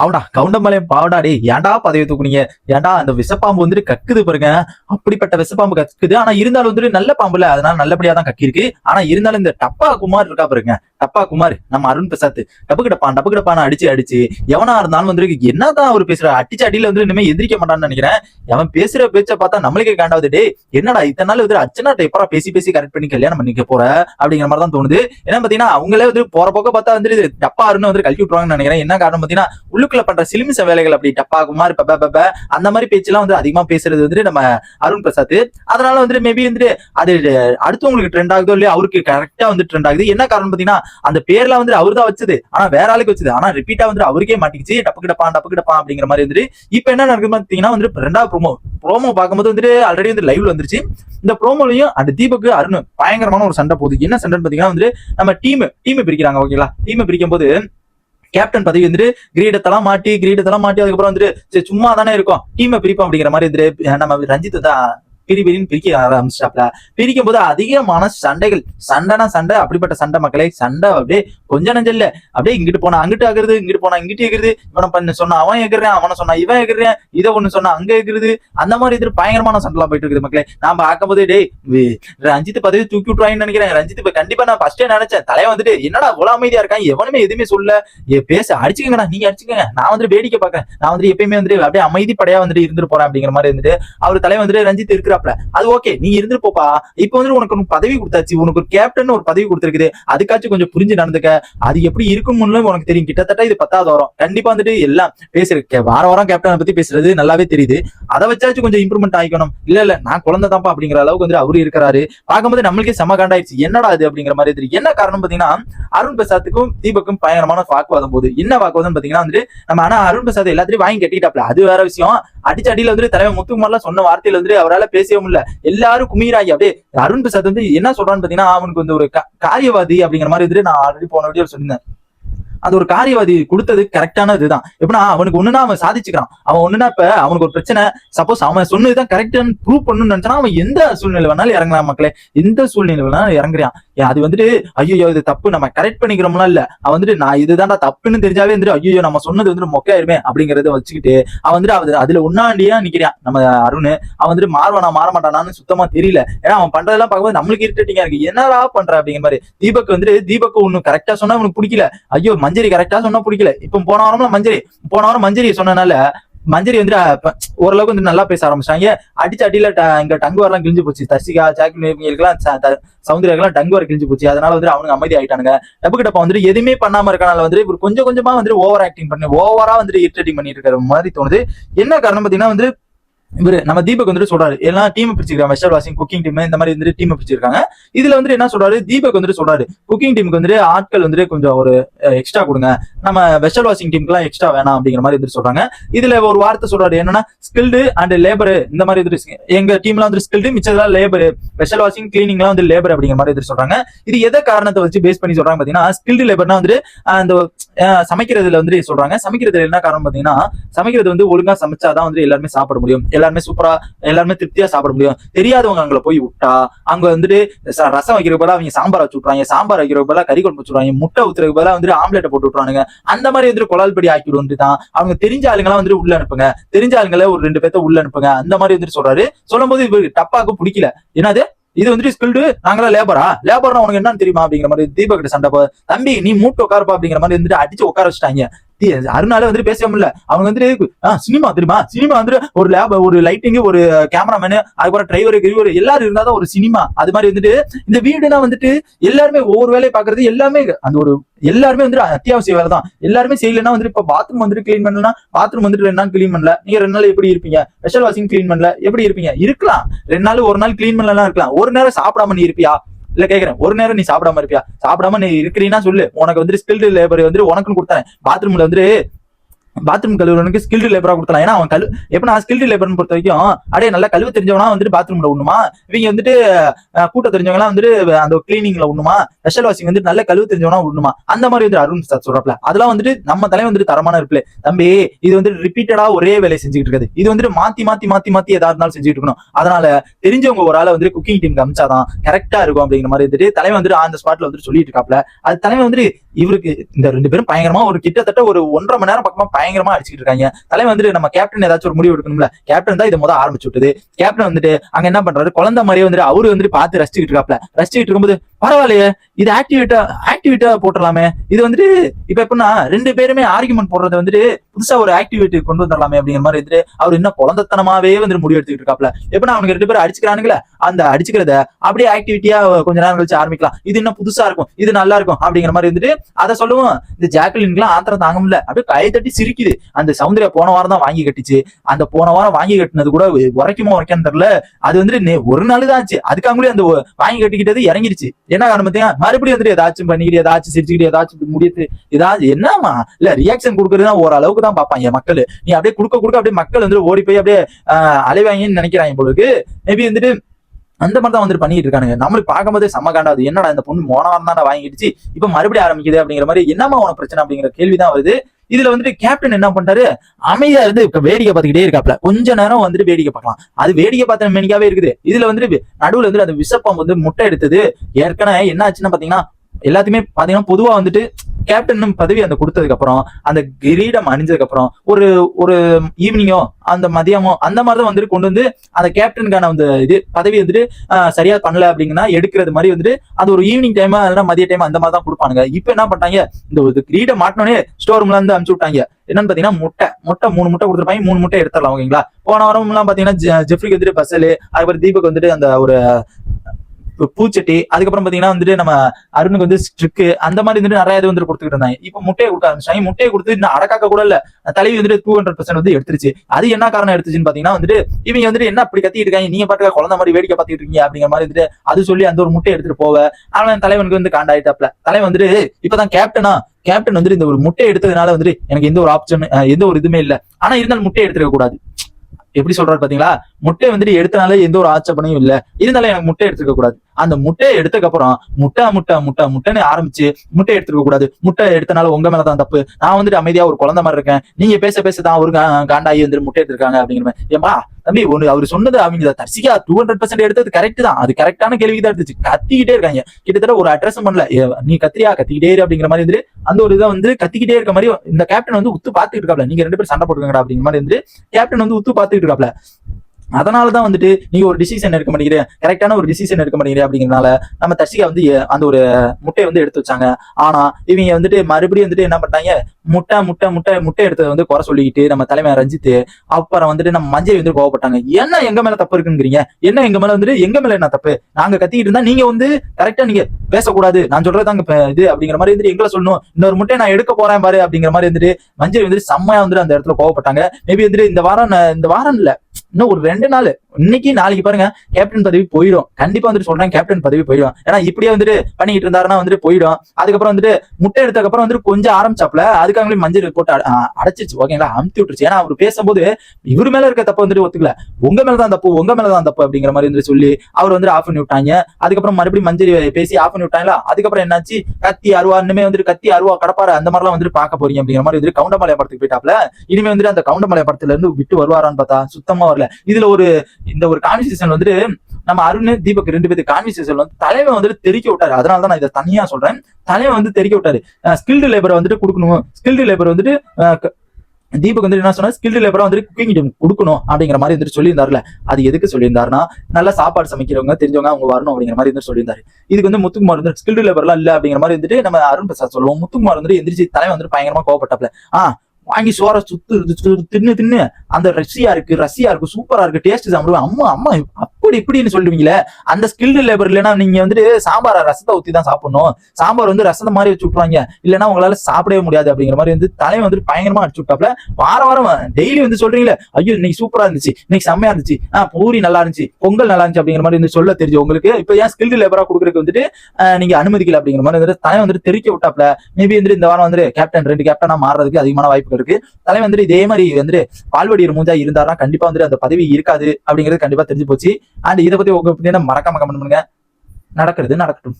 ஆவடா கவுண்டம்பாளையம் பாவடா டே ஏன்டா பதவி தூக்குனீங்க? ஏன்டா அந்த விஷப்பாம்பு வந்துட்டு கக்குது பாருங்க. அப்படிப்பட்ட விஷப்பாம்பு கக்குது. ஆனா இருந்தாலும் வந்துட்டு நல்ல பாம்புல அதனால நல்லபடியா தான் கக்கிருக்கு ஆனா இருந்தாலும் இந்த டப்பா குமார் இருக்கா பாருங்க. டப்பா குமார் நம்ம அருண் பிரசாத் டப்பு கிடப்பான் டப்பு கிடப்பான் அடிச்சு அடிச்சு எவனா இருந்தாலும் வந்துட்டு என்னதான் அவர் பேசுற அடிச்சு அடியில வந்து இனிமே எந்திரிக்க மாட்டான்னு நினைக்கிறேன். அவன் பேசுற பேச்ச பார்த்தா நம்மளுக்கே காண்டாவது டே என்னடா இத்தனை நாள் வந்து அச்சனா எப்பரா பேசி பேசி கரெக்ட் பண்ணி கல்யாணம் பண்ணிக்க போற அப்படிங்கிற மாதிரி தான் தோணுது. ஏன்னா பாத்தீங்கன்னா அவங்களே வந்து போற போக்க பார்த்தா வந்து டப்பா அருண் வந்து கழட்டி விட்டுருவாங்கன்னு நினைக்கிறேன். என்ன காரணம் பாத்தீங்கன்னா உள்ளுக்குள்ள பண்ற சிலிமிச வேலைகள் அப்படி டப்பா குமார் பப்ப பப்ப அந்த மாதிரி பேச்செல்லாம் வந்து அதிகமா பேசுறது வந்துட்டு நம்ம அருண் பிரசாத். அதனால வந்துட்டு மேபி வந்துட்டு அது அடுத்தவங்களுக்கு ட்ரெண்ட் ஆகுதோ இல்லையா அவருக்கு கரெக்டா வந்து ட்ரெண்ட் ஆகுது. என்ன காரணம் பாத்தீங்கன்னா அந்த பேர்ல வந்து அவர் தான் வச்சது. ஆனா வேற ஆளுக்கு வச்சது. ஆனா ரிப்பீட்டா வந்து அவருக்கே மாட்டிக்கிச்சு. டப்பு கிடப்பான் டப்பு கிடப்பான் அப்படிங்கிற மாதிரி வந்துட்டு இப்ப என்ன நடக்குது பாத்தீங்கன்னா வந்து ரெண்டாவது ப்ரோமோ ப்ரோமோ பார்க்கும்போது வந்துட்டு ஆல்ரெடி வந்து லைவ்ல வந்துருச்சு. இந்த ப்ரோமோலையும் அந்த தீபக்கு அருண் பயங்கரமான ஒரு சண்டை போகுது. என்ன சண்டைன்னு பாத்தீங்கன்னா வந்து நம்ம டீம் டீம் பிரிக்கிறாங்க ஓகேங்களா டீம் பிரிக்கும் போது கேப்டன் பதவி வந்துட்டு கிரீடத்தெல்லாம் மாட்டி கிரீடத்தெல்லாம் மாட்டி அதுக்கப்புறம் வந்துட்டு சரி சும்மா தானே இருக்கும் டீமை பிரிப்போம் அப்படிங்கிற மாதிரி வந்துட்டு நம்ம ரஞ்சித் தான் பிரி பிரின்னு பிரிக்க ஆரம்பிச்சிட்டாப்ல. பிரிக்கும் போது அதிகமான சண்டைகள் சண்டைனா சண்டை அப்படிப்பட்ட சண்டை மக்களே சண்டை அப்படியே கொஞ்ச நஞ்சம் இல்ல அப்படியே இங்கிட்டு போனா அங்கிட்டு ஆகுறது இங்கிட்டு போனா இங்கிட்டு எகிறது இவனை பண்ண சொன்னா அவன் எகிறேன் அவனை சொன்னா இவன் எகிறேன் இதை ஒண்ணு சொன்னா அங்க எகிறது அந்த மாதிரி இது பயங்கரமான சண்டை போயிட்டு இருக்குது மக்களே. நான் பார்க்கும்போது டேய் டே ரஞ்சித் பதவி தூக்கி விட்டுருவாயின்னு நினைக்கிறேன். ரஞ்சித் இப்ப கண்டிப்பா நான் ஃபர்ஸ்டே நினைச்சேன். தலைவன் வந்துட்டு என்னடா இவ்வளவு அமைதியா இருக்கான்? எவனுமே எதுவுமே சொல்ல ஏ பேச அடிச்சுக்கங்கடா நீங்க அடிச்சுக்கங்க. நான் வந்துட்டு வேடிக்கை பாக்குறேன் நான் வந்துட்டு எப்பயுமே வந்துட்டு அப்படியே அமைதி படையா வந்துட்டு இருந்துட்டு போறேன் அப்படிங்கிற மாதிரி இருந்துட்டு அவர் தலைவன் வந்துட்டு ரஞ்சித் இருக்கிற இருக்கிறாப்ல அது ஓகே நீ இருந்து போப்பா. இப்ப வந்து உனக்கு பதவி கொடுத்தாச்சு. உனக்கு ஒரு கேப்டன் ஒரு பதவி கொடுத்துருக்குது. அதுக்காச்சும் கொஞ்சம் புரிஞ்சு நடந்துக்க. அது எப்படி இருக்கும்னு உனக்கு தெரியும். கிட்டத்தட்ட இது பத்தாவது வாரம். கண்டிப்பா வந்துட்டு எல்லாம் பேசுறேன் வார வாரம் கேப்டனை பத்தி பேசுறது நல்லாவே தெரியுது. அதை வச்சாச்சும் கொஞ்சம் இம்ப்ரூவ்மெண்ட் ஆகிக்கணும். இல்ல இல்ல நான் குழந்தை தான்ப்பா அப்படிங்கிற அளவுக்கு வந்து அவரு இருக்கிறாரு. பார்க்கும்போது நம்மளுக்கே செம காண்டாயிடுச்சு என்னடா அது அப்படிங்கிற மாதிரி தெரியும் என்ன காரணம் பாத்தீங்கன்னா அருண் பிரசாத்துக்கும் தீபக்கும் பயங்கரமான வாக்குவாதம் போகுது. என்ன வாக்குவாதம் பாத்தீங்கன்னா வந்துட்டு நம்ம ஆனா அருண் பிரசாத் எல்லாத்தையும் வாங்கி கட்டிட்டாப்ல அது வேற விஷயம். அடிச்சு அடியில வந்து தலைவர் முத்துக்குமார்லாம் சொன்ன வார்த்தையில வந்து அவரால் பேசவும் இல்ல. எல்லாரும் குமீராகி அப்படியே அருண் பிரசாத் வந்து என்ன சொல்றான்னு பாத்தீங்கன்னா அவனுக்கு வந்து ஒரு காரியவாதி அப்படிங்கிற மாதிரி வந்துட்டு நான் ஆல்ரெடி போன வீடியோ சொல்லியிருந்தேன். அது ஒரு காரியவாதி கொடுத்தது கரெக்டான இதுதான். எப்படின்னா அவனுக்கு ஒண்ணுனா அவன் சாதிச்சுக்கிறான். அவன் ஒண்ணுனா இப்ப அவனுக்கு ஒரு பிரச்சனை. சப்போஸ் அவன் சொன்னதுதான் கரெக்டான ப்ரூவ் பண்ணணும்னு நினைச்சா அவன் எந்த சூழ்நிலை வேணாலும் இறங்கலாம் மக்களே. எந்த சூழ்நிலை வேணாலும் இறங்குறான். அது வந்துட்டு ஐயோ இது தப்பு நம்ம கரெக்ட் பண்ணிக்கிறோம்லாம் இல்ல. அவன் வந்துட்டு நான் இதுதான்டா தப்புன்னு தெரிஞ்சாவே வந்துட்டு ஐயோ நம்ம சொன்னது வந்துட்டு மொக்கையாயிருமே அப்படிங்கறத வச்சுக்கிட்டு அவன் வந்துட்டு அது அதுல ஒன்னாண்டியா நிக்கிறான் நம்ம அருண். அவன் வந்துட்டு மாறுவானா மாற மாட்டானான்னு சுத்தமா தெரியல. ஏன்னா அவன் பண்றதெல்லாம் பார்க்கும்போது நம்மளுக்கு இரிட்டேட்டிங்கா இருக்கு. என்னடா பண்ற அப்படிங்கிற மாதிரி. தீபக் வந்துட்டு தீபக் ஒண்ணு கரெக்டா சொன்னா அவனுக்கு பிடிக்கல. ஐயோ மஞ்சரி கரெக்டா சொன்னா பிடிக்கல. இப்ப போன வாரம்ல மஞ்சரி. போன வாரம் மஞ்சரி சொன்னனால மஞ்சரி வந்து ஓரளவுக்கு வந்து நல்லா பேச ஆரம்பிச்சாங்க அடிச்சு அடியில ட- இங்க டங்கு வரலாம் கிழிஞ்சு போச்சு. தர்சிகா ஜாக்கின் இவங்களுக்குலாம் ச- சௌந்தர்யாக்கெல்லாம் டங்கு வர கிழிஞ்சு போச்சு. அதனால வந்து அவனுக்கு அமைதி ஆயிட்டானுங்க. டப்பு கிட்டப்ப வந்துட்டு எதுவுமே பண்ணாம இருக்கனால வந்து இவர் கொஞ்சம் கொஞ்சமா வந்துட்டு ஓவர் ஆக்டிங் பண்ணி ஓவரா வந்துட்டு இரிட்டேட்டிங் பண்ணிட்டு இருக்கிற மாதிரி தோணுது. என்ன காரணம் பாத்தீங்கன்னா வந்து இவரு நம்ம தீபக் வந்துட்டு சொல்றாரு. எல்லாம் டீம் பிரிச்சுக்கிறாங்க வெஸ்டர் வாஷிங் குக்கிங் டீம் இந்த மாதிரி வந்துட்டு டீம் பிரிச்சிருக்காங்க. இதுல வந்துட்டு என்ன சொல்றாரு? தீபக் வந்துட்டு சொல்றாரு. குக்கிங் டீமுக்கு வந்துட்டு ஆட்கள் வந்துட்டு கொஞ்சம் ஒரு எக்ஸ்ட்ரா கொடுங்க. நம்ம வெஸ்டர் வாஷிங் டீமுக்குலாம் எக்ஸ்ட்ரா வேணாம் அப்படிங்கிற மாதிரி வந்துட்டு சொல்றாங்க. இதுல ஒரு வார்த்தை சொல்றாரு. என்னன்னா ஸ்கில்டு அண்ட் லேபர் இந்த மாதிரி வந்துட்டு எங்க டீம்ல வந்து ஸ்கில்டு மிச்சதெல்லாம் லேபர் வெஸ்டர் வாஷிங் கிளீனிங்லாம் வந்து லேபர் அப்படிங்கிற மாதிரி வந்துட்டு சொல்றாங்க. இது எதை காரணத்தை வச்சு பேஸ் பண்ணி சொல்றாங்க பாத்தீங்கன்னா ஸ்கில்டு லேபர்னா வந்துட்டு அந்த சமைக்கிறதுல வந்து சொல்றாங்க. சமைக்கிறதுல என்ன காரணம் பாத்தீங்கன்னா சமைக்கிறது வந்து ஒழுங்கா சமைச்சாதான் வந்து எல்லாருமே சாப்பிட முடியும். எல்லாருமே சூப்பரா எல்லாருமே திருப்தியா சாப்பிட முடியும். தெரியாதவங்க அங்க போய் விட்டா அங்க வந்துட்டு ரசம் வைக்கிறதுக்கு பதிலாக அவங்க சாம்பார் வச்சு விட்றாங்க சாம்பார் வைக்கிறதுக்கு பதிலாக கறி குழம்பு வச்சு முட்டை ஊத்துறதுக்கு பதிலாக வந்துட்டு ஆம்லெட்டை போட்டு விட்றானுங்க அந்த மாதிரி வந்துட்டு குழல் படி விட்டு தான் அவங்க தெரிஞ்ச ஆளுங்களாம் வந்துட்டு உள்ள அனுப்புங்க. தெரிஞ்ச ஆளுங்களை ஒரு ரெண்டு பேர்த்த உள்ள அனுப்புங்க. அந்த மாதிரி வந்துட்டு சொல்றாரு. சொல்லும்போது இவருக்கு டப்பாக்கு பிடிக்கல. என்னது? இது வந்துட்டு ஸ்கில்டு நாங்களா லேபரா லேபர்னா உனக்கு என்னன்னு தெரியுமா? அப்படிங்கிற மாதிரி தீபக் கிட்ட சண்டை போ தம்பி நீ மூட்டு உட்காருப்பா அப்படிங்கிற மாதிரி வந்துட்டு அடிச்சு உட்கார வச்சுட்டாங்க. அருணால வந்துட்டு பேசவே முடியல. அவங்க வந்துட்டு சினிமா தெரியுமா? சினிமா வந்துட்டு ஒரு லேப் ஒரு லைட்டிங் ஒரு கேமராமேனு அதுக்கப்புறம் டிரைவர் கிரிவர் எல்லாரும் இருந்தாதான் ஒரு சினிமா. அது மாதிரி வந்துட்டு இந்த வீடுனா வந்துட்டு எல்லாருமே ஒவ்வொரு வேலையை பாக்குறது எல்லாமே அந்த ஒரு எல்லாருமே வந்துட்டு அத்தியாவசிய வேலை தான். எல்லாருமே செய்யலைன்னா வந்துட்டு இப்ப பாத்ரூம் வந்துட்டு க்ளீன் பண்ணலன்னா பாத்ரூம் வந்துட்டு ரெண்டு நாள் க்ளீன் பண்ணல. நீங்க ரெண்டு நாள் எப்படி இருப்பீங்க? ஸ்பெஷல் வாஷிங் க்ளீன் பண்ணல. எப்படி இருப்பீங்க? இருக்கலாம். ரெண்டு நாள் ஒரு நாள் க்ளீன் பண்ணலாம் இருக்கலாம். ஒரு நேரம் சாப்பிடாம நீ இருப்பியா? இல்ல கேக்குறேன். ஒரு நேரம் நீ சாப்பிடாம இருப்பியா? சாப்பிடாம நீ இருக்கிறீன்னா சொல்லு. உனக்கு வந்து ஸ்கில்டு லேபர் வந்து உனக்குன்னு கொடுத்தேன் பாத்ரூம்ல வந்து பாத்ரூம் கழுவுறவனுக்கு ஸ்கில்டு லேபரா கொடுத்தலாம் ஏன்னா அவன் கழு எப்படின்னா ஸ்கில்டு லேபர்னு பொறுத்த வரைக்கும் அப்படியே நல்லா கழுவு தெரிஞ்சவனா வந்துட்டு பாத்ரூம்ல உண்ணுமா? இவங்க வந்துட்டு கூட்ட தெரிஞ்சவங்க வந்துட்டு அந்த கிளீனிங்ல உண்ணுமா? ஸ்பெஷல் வாஷிங் வந்துட்டு நல்ல கழுவு தெரிஞ்சவனா உண்ணுமா? அந்த மாதிரி வந்து அருண் சார் சொல்றப்பல அதெல்லாம் வந்துட்டு நம்ம தலைவன் வந்துட்டு தரமான இருப்பில் தம்பி இது வந்துட்டு ரிப்பீட்டடா ஒரே வேலையை செஞ்சுக்கிட்டு இருக்காது. இது வந்துட்டு மாத்தி மாத்தி மாத்தி மாத்தி எதா இருந்தாலும் செஞ்சுட்டு இருக்கணும். அதனால தெரிஞ்சவங்க ஒரு ஆளை வந்துட்டு குக்கிங் டீம் கமிச்சாதான் கரெக்டா இருக்கும் அப்படிங்கிற மாதிரி வந்துட்டு தலைவன் வந்துட்டு அந்த ஸ்பாட்ல வந்துட்டு சொல்லிட்டு இருக்காப்ல. அது தலைவன் வந்துட்டு இவருக்கு இந்த ரெண்டு பேரும் பயங்கரமா ஒரு கிட்டத்தட்ட ஒரு ஒன்றரை மணி நேரம் பக்கமா பயங்கரமா அடிச்சுட்டு இருக்காங்க. தலைவன் வந்துட்டு நம்ம கேப்டன் ஏதாச்சும் ஒரு முடிவு எடுக்கணும்ல? கேப்டன் தான் இதை முதல் ஆரம்பிச்சு விட்டது. கேப்டன் வந்துட்டு அங்க என்ன பண்றாரு? குழந்தை மாதிரியே வந்துட்டு அவரு வந்துட்டு பார்த்து ரசிச்சுக்கிட்டு இருக்காப்ல. ரசிச்சுட்டு இருக்கும்போது பரவாயில்லையே இது ஆக்டிவேட்டா ஆக்டிவேட்டா போட்டுடலாமே. இது வந்துட்டு இப்ப எப்படின்னா ரெண்டு பேருமே ஆர்குமெண்ட் போடுறது வந்துட்டு புதுசா ஒரு ஆக்டிவிட்டி கொண்டு வந்துடலாமே அப்படிங்கிற மாதிரி வந்துட்டு அவர் இன்னும் குழந்தைத்தனமாவே வந்துட்டு முடிவு எடுத்துக்கிட்டு இருக்காப்ல எப்படின்னா அவனுக்கு ரெண்டு பேரும் அடிச்சுக்கிறானுங்களே அந்த அடிச்சுக்கிறத அப்படியே ஆக்டிவிட்டியா கொஞ்ச நேரம் கழிச்சு ஆரம்பிக்கலாம். இது இன்னும் புதுசா இருக்கும் இது நல்லா இருக்கும் அப்படிங்கிற மாதிரி வந்துட்டு அதை சொல்லுவோம் இந்த ஜாக்லின்க்குலாம் ஆத்திரம் தாங்க முடியல. அப்படியே கை தட்டி சிரிக்குது. அந்த சௌந்தர்யா போன வாரம் தான் வாங்கி கட்டிச்சு. அந்த போன வாரம் வாங்கி கட்டினது கூட உரைக்குமோ உரைக்கான்னு தெரியல. அது வந்துட்டு நே- ஒரு நாள் தான் ஆச்சு. அதுக்காக அந்த வாங்கி கட்டிக்கிட்டது இறங்கிருச்சு. என்ன காரணம் பார்த்தீங்கன்னா மறுபடியும் வந்துட்டு ஏதாச்சும் பண்ணிக்கிட்டு ஏதாச்சும் சிரிச்சுக்கிட்டு ஏதாச்சும் முடியுது ஏதாவது என்னமா இல்ல ரியாக்ஷன் கொடுக்கறது தான் ஓரளவுக்கு தான் பார்ப்பாங்க மக்கள். நீ அப்படியே கொடுக்க கொடுக்க அப்படியே மக்கள் வந்து ஓடி போய் அப்படியே அலைவாங்கன்னு நினைக்கிறாங்க பொழுது மேபி வந்துட்டு அந்த மாதிரி தான் வந்துட்டு பண்ணிட்டு இருக்கானுங்க. நம்மளுக்கு பார்க்கும்போதே செம்ம காண்டாது என்னடா இந்த பொண்ணு மோனவாரம் தான் வாங்கிடுச்சு இப்ப மறுபடியும் ஆரம்பிக்குது அப்படிங்கிற மாதிரி என்னமா உனக்கு பிரச்சனை அப்படிங்கிற கேள்விதான் வருது. இதுல வந்துட்டு கேப்டன் என்ன பண்றாரு அமைதியா இருந்து வேடிக்கை பார்த்துக்கிட்டே இருக்காப்ல. கொஞ்ச நேரம் வந்துட்டு வேடிக்கை பார்க்கலாம். அது வேடிக்கை பார்த்த மெனிக்காவே இருக்குது. இதுல வந்துட்டு நடுவுல வந்து அந்த விசப்பம் வந்து முட்டை எடுத்தது. ஏற்கனவே என்ன ஆச்சுன்னு பாத்தீங்கன்னா எல்லாத்தையுமே பாத்தீங்கன்னா பொதுவா வந்துட்டு கேப்டன் பதவி அந்த கொடுத்ததுக்கு அப்புறம் அந்த கிரீடம் அணிஞ்சதுக்கு அப்புறம் ஒரு ஒரு ஈவினிங்கோ அந்த மதியமோ அந்த மாதிரி தான் வந்துட்டு கொண்டு வந்து அந்த கேப்டனுக்கான அந்த இது பதவி வந்துட்டு சரியா பண்ணல அப்படிங்கன்னா எடுக்கிறது மாதிரி வந்துட்டு அது ஒரு ஈவினிங் டைம் இல்லைன்னா மதிய டைம் அந்த மாதிரி தான் கொடுப்பானுங்க. இப்போ என்ன பண்றாங்க இந்த ஒரு கிரீடம் மாட்டினோடனே ஸ்டோர் ரூம்ல இருந்து அனுப்பிச்சு விட்டாங்க. என்னன்னு பாத்தீங்கன்னா முட்டை. முட்டை மூணு முட்டை கொடுத்துருப்பாங்க. மூணு முட்டை எடுத்துடலாம் ஓகேங்களா போன வாரம் எல்லாம் பாத்தீங்கன்னா ஜெஃப்ரிக்கு வந்துட்டு பஸ்ஸல் அதுக்கப்புறம் தீபக் வந்துட்டு அந்த ஒரு பூச்சட்டி அதுக்கப்புறம் பாத்தீங்கன்னா வந்துட்டு நம்ம அருணுக்கு வந்து ஸ்ட்ரிக்கு அந்த மாதிரி வந்துட்டு நிறைய இது வந்துட்டு கொடுத்துட்டு இருந்தாங்க. இப்போ முட்டையை கொடுக்க ஆரம்பிச்சாங்க முட்டையை கொடுத்து இன்னும் அடக்காக்க கூட இல்ல. தலைவி வந்துட்டு டூ ஹண்ட்ரட் பர்சன்ட் வந்து எடுத்துருச்சு. அது என்ன காரணம் எடுத்துச்சுன்னு பாத்தீங்கன்னா வந்துட்டு இவங்க வந்துட்டு என்ன அப்படி கத்திட்டு இருக்காங்க? நீங்க பாட்டுக்க குழந்தை மாதிரி வேடிக்கை பார்த்துட்டு இருக்கீங்க அப்படிங்கிற மாதிரி வந்துட்டு அது சொல்லி அந்த ஒரு முட்டை எடுத்துட்டு போவ. அவன் தலைவனுக்கு வந்து காண்டாயிட்டாப்ல. தலைவன் வந்துட்டு இப்பதான் கேப்டனா கேப்டன் வந்துட்டு இந்த ஒரு முட்டை எடுத்ததுனால வந்துட்டு எனக்கு எந்த ஒரு ஆப்ஷன் எந்த ஒரு இதுவுமே இல்ல. ஆனா இருந்தாலும் முட்டை எடுத்துக்க கூடாது. எப்படி சொல்றாரு பாத்தீங்களா? முட்டை வந்துட்டு எடுத்தனால எந்த ஒரு ஆட்சேபனையும் இல்ல. இருந்தாலும் எனக்கு முட்டை எடுத்துக்க கூடாது. அந்த முட்டையை எடுத்ததுக்கு அப்புறம் முட்டை முட்டை முட்டை முட்டைன்னு ஆரம்பிச்சு முட்டை எடுத்துக்க கூடாது. முட்டை எடுத்தனால உங்க மேலதான் தப்பு. நான் வந்துட்டு அமைதியா ஒரு குழந்தை மாதிரி இருக்கேன். நீங்க பேச பேச தான் ஒரு காண்டாயி வந்துட்டு முட்டை எடுத்திருக்காங்க அப்படிங்கிற மாதிரி. ஏம்பா தம்பி ஒண்ணு அவர் சொன்னது அவங்க தர்சிகா டூ ஹண்ட்ரட் பர்சன்ட் எடுத்தது கரெக்ட் தான். அது கரெக்டான கேள்வி தான் எடுத்துச்சு. கத்திக்கிட்டே இருக்காங்க. கிட்டத்தட்ட ஒரு அட்ரஸ் பண்ணல. ஏ, நீ கத்திரியா கத்திக்கிட்டே இரு அப்படிங்கிற மாதிரி இருந்து அந்த ஒரு இதை வந்து கத்திக்கிட்டே இருக்க மாதிரி இந்த கேப்டன் வந்து உத்து பாத்துட்டு இருக்காப்ல. நீங்க ரெண்டு பேரும் சண்டை போட்டுக்கங்கடா அப்படிங்கிற மாதிரி இருந்து கேப்டன் வந்து உத்து பாத்துட்டு இருக்காப்ல. அதனால தான் வந்துட்டு நீங்க ஒரு டிசிஷன் எடுக்க மாட்டேங்கிறீங்க. கரெக்டான ஒரு டிசிஷன் எடுக்க மாட்டேங்கிறீங்க அப்படிங்கிறனால நம்ம தர்ஷிகா வந்து அந்த ஒரு முட்டையை வந்து எடுத்து வச்சாங்க. ஆனா இவங்க வந்துட்டு மறுபடியும் வந்துட்டு என்ன பண்ணாங்க முட்டை முட்டை முட்டை முட்டை எடுத்ததை வந்து குறை சொல்லிக்கிட்டு நம்ம தலைமை ரஞ்சித்து அப்புறம் வந்துட்டு நம்ம மஞ்சள் வந்து கோவப்பட்டாங்க. என்ன எங்க மேல தப்பு இருக்குங்கிறீங்க? என்ன எங்க மேல வந்துட்டு எங்க மேல என்ன தப்பு? நாங்க கத்திக்கிட்டு இருந்தா நீங்க வந்து கரெக்டா நீங்க பேசக்கூடாது. நான் சொல்றதாங்க இப்ப இது அப்படிங்கிற மாதிரி வந்துட்டு எங்களை சொல்லணும். இன்னொரு முட்டை நான் எடுக்க போறேன் பாரு அப்படிங்கிற மாதிரி வந்துட்டு மஞ்சள் வந்துட்டு செம்மையா வந்துட்டு அந்த இடத்துல கோவப்பட்டாங்க. மேபி வந்துட்டு இந்த வாரம் இந்த வாரம் இல்ல. இன்னும் ஒரு ரெண்டு நாள். இன்னைக்கு நாளைக்கு பாருங்க கேப்டன் பதவி போயிடும். கண்டிப்பா வந்துட்டு சொல்றேன் கேப்டன் பதவி போயிடும். ஏன்னா இப்படியே வந்துட்டு பண்ணிட்டு இருந்தாருன்னா வந்துட்டு போயிடும். அதுக்கப்புறம் வந்துட்டு முட்டை எடுத்ததுக்கு அப்புறம் வந்துட்டு கொஞ்சம் ஆரம்பிச்சாப்ல அதுக்காகவே மஞ்சள் போட்டு அடைச்சிருச்சு ஓகேங்களா அமுத்தி விட்டுருச்சு. ஏன்னா அவர் பேசும்போது இவர் மேல இருக்க தப்பு வந்துட்டு ஒத்துக்கல. உங்க மேலதான் தப்பு உங்க மேலதான் தப்பு அப்படிங்கிற மாதிரி வந்துட்டு சொல்லி அவர் வந்து ஆஃப் பண்ணி விட்டாங்க. அதுக்கப்புறம் மறுபடியும் மஞ்சள் பேசி ஆஃப் பண்ணி விட்டாங்களா? அதுக்கப்புறம் என்னாச்சு? கத்தி அருவா இன்னுமே வந்துட்டு கத்தி அருவா கடப்பாரு அந்த மாதிரிலாம் வந்துட்டு பார்க்க போறீங்க அப்படிங்கிற மாதிரி வந்துட்டு கவுண்டமலைய படத்துக்கு போயிட்டாப்ல இனிமே வந்துட்டு அந்த கவுண்டமலைய படத்துல இருந்து விட்டு வருவாரான்னு பார்த்தா சுத்தமா வரல. இதுல ஒரு இந்த ஒரு கான்வர்சேஷன் வந்துட்டு நம்ம அருண் தீபக் ரெண்டு பேருக்கு கான்வர்சேஷன் வந்து தலைவன் வந்துட்டு தெரிக்க விட்டாரு. அதனால தான் நான் இதை தனியா சொல்றேன். தலைவன் வந்து தெரிக்க விட்டாரு. ஸ்கில்டு லேபரை வந்துட்டு கொடுக்கணும். ஸ்கில்டு லேபர் வந்துட்டு தீபக் வந்து என்ன சொன்னா ஸ்கில்டு லேபரா வந்து குக்கிங் டீம் கொடுக்கணும் அப்படிங்கிற மாதிரி வந்துட்டு சொல்லியிருந்தாருல அது எதுக்கு சொல்லியிருந்தாருன்னா நல்லா சாப்பாடு சமைக்கிறவங்க தெரிஞ்சவங்க அவங்க வரணும் அப்படிங்கிற மாதிரி வந்து சொல்லியிருந்தாரு. இதுக்கு வந்து முத்துக்குமார் வந்து ஸ்கில்டு லேபர்லாம் இல்ல அப்படிங்கிற மாதிரி வந்துட்டு நம்ம அருண் பிரசாத் சொல்லுவோம். முத்துக்குமார் வந்துட்டு எந்திரிச்சு தலைவன் வந்துட்டு பயங்கரமா கோவப்பட்டாப்ல. ஆ வாங்கி சோற சுத்து தின்னு தின்னு அந்த ரஷ்யா இருக்கு ரஷ்யா இருக்கு சூப்பரா இருக்கு டேஸ்ட் சாப்பிடுவேன். அம்மா அம்மா அப்படி இப்படின்னு சொல்லுவீங்களே அந்த ஸ்கில்டு லேபர் இல்லைன்னா நீங்க வந்துட்டு சாம்பார ரசத்தை ஊத்தி தான் சாப்பிடணும். சாம்பார் வந்து ரசத்தை மாதிரி வச்சு விட்டுருவாங்க இல்லைன்னா உங்களால சாப்பிடவே முடியாது அப்படிங்கிற மாதிரி வந்து தலைவன் வந்துட்டு பயங்கரமா அடிச்சு விட்டாப்ல வார வாரம் டெய்லி வந்து சொல்றீங்களே ஐயோ இன்னைக்கு சூப்பரா இருந்துச்சு இன்னைக்கு செம்மையா இருந்துச்சு ஆஹ் பூரி நல்லா இருந்துச்சு பொங்கல் நல்லா இருந்துச்சு அப்படிங்கிற மாதிரி வந்து சொல்ல தெரிஞ்சு உங்களுக்கு. இப்ப ஏன் ஸ்கில்டு லேபரா கொடுக்குறதுக்கு வந்துட்டு நீங்க அனுமதிக்கல அப்படிங்கிற மாதிரி வந்துட்டு தலை வந்துட்டு தெரிக்க விட்டாப்ல மேபி வந்துட்டு இந்த வாரம் வந்துட்டு கேப்டன் ரெண்டு கேப்டனா மாறதுக்கு அதிகமான வாய்ப்புகள் இருக்கு. தலை வந்துட்டு இதே மாதிரி வந்துட்டு பால்வடியர் மூஞ்சா இருந்தாருன்னா கண்டிப்பா வந்துட்டு அந்த பதவி இருக்காது அப்படிங்கிறது கண்டிப்பா தெரிஞ்சு போச்சு. அண்ட் இதை பத்தி உங்க ஒப்பீனியனை மறக்காம கமெண்ட் பண்ணுங்க. நடக்கிறது நடக்கட்டும்.